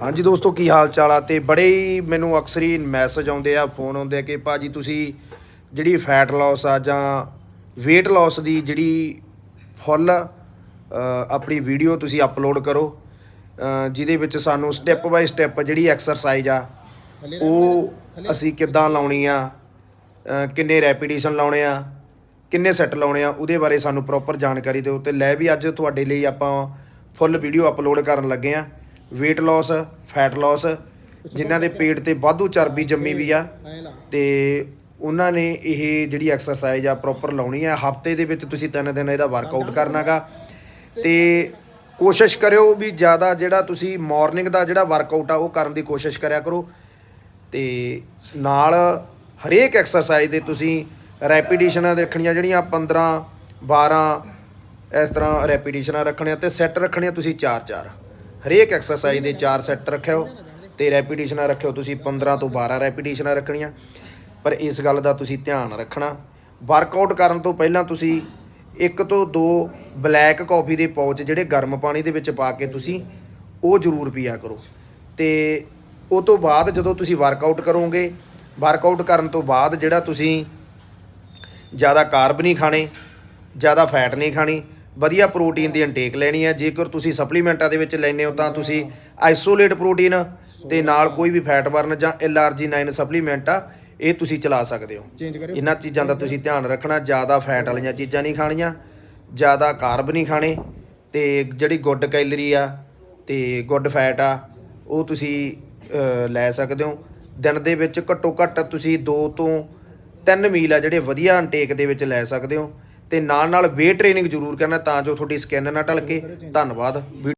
ਹਾਂਜੀ ਦੋਸਤੋ, ਕੀ ਹਾਲ ਚਾਲ ਆ? ਤੇ ਬੜੇ ਹੀ ਮੈਨੂੰ ਅਕਸਰ ਹੀ ਮੈਸੇਜ ਆਉਂਦੇ ਆ ਫੋਨ ਆਉਂਦੇ ਆ ਕਿ ਭਾਜੀ ਤੁਸੀਂ ਜਿਹੜੀ ਫੈਟ ਲਾਸ ਆ ਜਾਂ weight ਲਾਸ ਦੀ ਜਿਹੜੀ ਫੁੱਲ ਆਪਣੀ ਵੀਡੀਓ ਤੁਸੀਂ ਅਪਲੋਡ ਕਰੋ ਜਿਹਦੇ ਵਿੱਚ ਸਾਨੂੰ ਸਟੈਪ ਬਾਈ ਸਟੈਪ ਜਿਹੜੀ ਐਕਸਰਸਾਈਜ਼ ਆ, ਉਹ ਅਸੀਂ ਕਿੱਦਾਂ ਲਾਉਣੀ ਆ ਕਿੰਨੇ ਰੈਪੀਟੀਸ਼ਨ ਲਾਉਣੇ ਆ, ਕਿੰਨੇ ਸੈੱਟ ਲਾਉਣੇ ਆ, ਉਹਦੇ ਬਾਰੇ ਸਾਨੂੰ ਪ੍ਰੋਪਰ ਜਾਣਕਾਰੀ ਦਿਓ। ਤੇ ਲੈ ਵੀ ਅੱਜ ਤੁਹਾਡੇ ਲਈ ਆਪਾਂ ਫੁੱਲ ਵੀਡੀਓ ਅਪਲੋਡ ਕਰਨ ਲੱਗੇ ਆ। Weight loss ਫੈਟ loss ਜਿਨ੍ਹਾਂ ਦੇ ਪੇਟ ਤੇ ਵਾਧੂ ਚਰਬੀ ਜੰਮੀ ਵੀ ਆ। ਤੇ ਉਹਨਾਂ ਨੇ ਇਹ ਜਿਹੜੀ ਐਕਸਰਸਾਈਜ਼ ਆ ਪ੍ਰੋਪਰ ਲਾਉਣੀ ਆ। ਹਫ਼ਤੇ ਦੇ ਵਿੱਚ ਤੁਸੀਂ ਤਿੰਨ ਦਿਨ ਇਹਦਾ ਵਰਕਆਊਟ ਕਰਨਾਗਾ। ਤੇ ਕੋਸ਼ਿਸ਼ ਕਰਿਓ ਵੀ ਜ਼ਿਆਦਾ ਜਿਹੜਾ ਤੁਸੀਂ ਮਾਰਨਿੰਗ ਦਾ ਜਿਹੜਾ ਵਰਕਆਊਟ ਆ ਉਹ ਕਰਨ ਦੀ ਕੋਸ਼ਿਸ਼ ਕਰਿਆ ਕਰੋ। ਤੇ ਨਾਲ ਹਰੇਕ ਐਕਸਰਸਾਈਜ਼ ਦੇ ਤੁਸੀਂ ਰੈਪੀਟੀਸ਼ਨਾਂ ਰੱਖਣੀਆਂ ਜਿਹੜੀਆਂ 15 12 ਇਸ ਤਰ੍ਹਾਂ ਰੈਪੀਟੀਸ਼ਨਾਂ ਰੱਖਣੀਆਂ ਤੇ ਸੈੱਟ ਰੱਖਣੀਆਂ ਤੁਸੀਂ 4-4 ਹਰੇਕ ਐਕਸਰਸਾਈਜ਼ ਦੇ 4 ਸੈੱਟ ਰੱਖਿਓ ਤੇ ਰੈਪੀਟੀਸ਼ਨਾਂ ਰੱਖਿਓ। ਤੁਸੀਂ 15 ਤੋਂ 12 ਰੈਪੀਟੀਸ਼ਨਾਂ ਰੱਖਣੀਆਂ। ਪਰ ਇਸ ਗੱਲ ਦਾ ਤੁਸੀਂ ਧਿਆਨ ਰੱਖਣਾ। ਵਰਕਆਊਟ ਕਰਨ ਤੋਂ ਪਹਿਲਾਂ ਤੁਸੀਂ ਇੱਕ ਤੋਂ ਦੋ ਬਲੈਕ ਕਾਫੀ ਦੇ ਪਾਉਚ ਜਿਹੜੇ ਗਰਮ ਪਾਣੀ ਦੇ ਵਿੱਚ ਪਾ ਕੇ ਤੁਸੀਂ ਉਹ ਜ਼ਰੂਰ ਪੀਆ ਕਰੋ। ਤੇ ਉਹ ਤੋਂ ਬਾਅਦ ਜਦੋਂ ਤੁਸੀਂ ਵਰਕਆਊਟ ਕਰੋਗੇ ਵਰਕਆਊਟ ਕਰਨ ਤੋਂ ਬਾਅਦ ਜਿਹੜਾ ਤੁਸੀਂ ਜ਼ਿਆਦਾ ਕਾਰਬ ਨਹੀਂ ਖਾਣੇ, ਜ਼ਿਆਦਾ ਫੈਟ ਨਹੀਂ ਖਾਣੀ ਵਧੀਆ ਪ੍ਰੋਟੀਨ ਦੀ ਇਨਟੇਕ ਲੈਣੀ ਹੈ। ਜੇਕਰ ਤੁਸੀਂ ਸਪਲੀਮੈਂਟਾਂ ਦੇ ਵਿੱਚ ਲੈਂਦੇ ਹੋ ਤਾਂ ਤੁਸੀਂ ਆਈਸੋਲੇਟ ਪ੍ਰੋਟੀਨ ਤੇ ਨਾਲ ਕੋਈ ਵੀ ਫੈਟ ਬਰਨ ਜਾਂ LRG9 ਸਪਲੀਮੈਂਟ ਆ ਇਹ ਤੁਸੀਂ ਚਲਾ ਸਕਦੇ ਹੋ। ਇਹਨਾਂ ਚੀਜ਼ਾਂ ਦਾ ਤੁਸੀਂ ਧਿਆਨ ਰੱਖਣਾ। ਜ਼ਿਆਦਾ ਫੈਟ ਵਾਲੀਆਂ ਚੀਜ਼ਾਂ ਨਹੀਂ ਖਾਣੀਆਂ ਜ਼ਿਆਦਾ ਕਾਰਬ ਨਹੀਂ ਖਾਣੇ ਤੇ ਜਿਹੜੀ ਗੁੱਡ ਕੈਲਰੀ ਆ ਤੇ ਗੁੱਡ ਫੈਟ ਆ ਉਹ ਤੁਸੀਂ ਲੈ ਸਕਦੇ ਹੋ। ਦਿਨ ਦੇ ਵਿੱਚ ਘੱਟੋ ਘੱਟ ਤੁਸੀਂ 2 ਤੋਂ 3 ਮੀਲ ਆ ਜਿਹੜੇ ਵਧੀਆ ਇਨਟੇਕ ਦੇ ਵਿੱਚ ਲੈ ਸਕਦੇ ਹੋ। ਤੇ ਨਾਲ ਨਾਲ ਵੇਟ ਟ੍ਰੇਨਿੰਗ ਜ਼ਰੂਰ ਕਰਨਾ ਤਾਂ ਜੋ ਤੁਹਾਡੀ ਸਕਿਨ ਨਾ ਢਲਕੇ। ਧੰਨਵਾਦ।